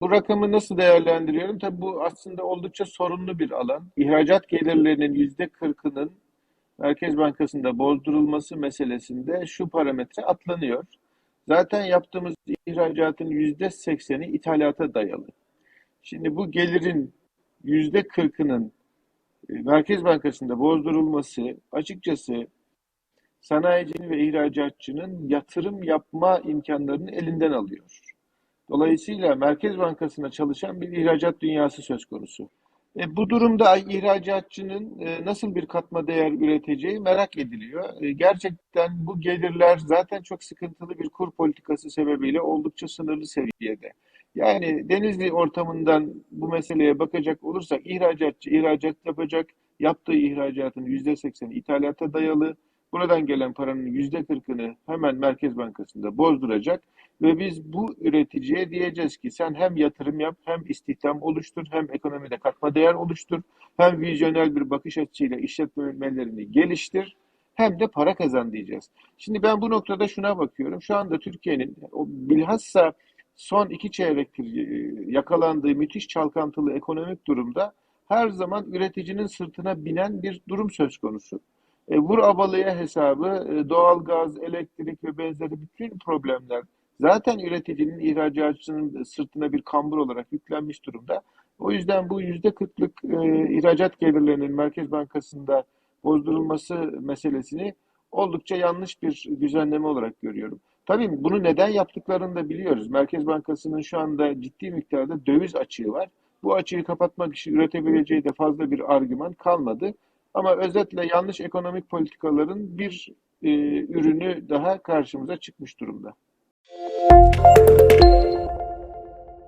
Bu rakamı nasıl değerlendiriyorum? Tabii bu aslında oldukça sorunlu bir alan. İhracat gelirlerinin yüzde kırkının Merkez Bankası'nda bozdurulması meselesinde şu parametre atlanıyor. Zaten yaptığımız ihracatın yüzde sekseni ithalata dayalı. Şimdi bu gelirin yüzde kırkının e, Merkez Bankası'nda bozdurulması açıkçası sanayicinin ve ihracatçının yatırım yapma imkanlarını elinden alıyor. Dolayısıyla Merkez Bankası'na çalışan bir ihracat dünyası söz konusu. E, bu durumda ihracatçının e, nasıl bir katma değer üreteceği merak ediliyor. E, gerçekten bu gelirler zaten çok sıkıntılı bir kur politikası sebebiyle oldukça sınırlı seviyede. Yani Denizli ortamından bu meseleye bakacak olursak ihracatçı ihracat yapacak, yaptığı ihracatın %80'i ithalata dayalı. Buradan gelen paranın %40'ını hemen Merkez Bankası'nda bozduracak ve biz bu üreticiye diyeceğiz ki sen hem yatırım yap, hem istihdam oluştur, hem ekonomide katma değer oluştur, hem vizyonel bir bakış açısıyla işletmelerini geliştir, hem de para kazan diyeceğiz. Şimdi ben bu noktada şuna bakıyorum. Şu anda Türkiye'nin bilhassa son iki çeyrektir e, yakalandığı müthiş çalkantılı ekonomik durumda her zaman üreticinin sırtına binen bir durum söz konusu. E, vur abalıya hesabı, e, doğalgaz, elektrik ve benzeri bütün problemler zaten üreticinin, ihracatçının sırtına bir kambur olarak yüklenmiş durumda. O yüzden bu yüzde kırklık e, ihracat gelirlerinin Merkez Bankası'nda bozdurulması meselesini oldukça yanlış bir düzenleme olarak görüyorum. Tabii bunu neden yaptıklarını da biliyoruz. Merkez Bankası'nın şu anda ciddi miktarda döviz açığı var. Bu açığı kapatmak için üretebileceği de fazla bir argüman kalmadı. Ama özetle yanlış ekonomik politikaların bir e, ürünü daha karşımıza çıkmış durumda.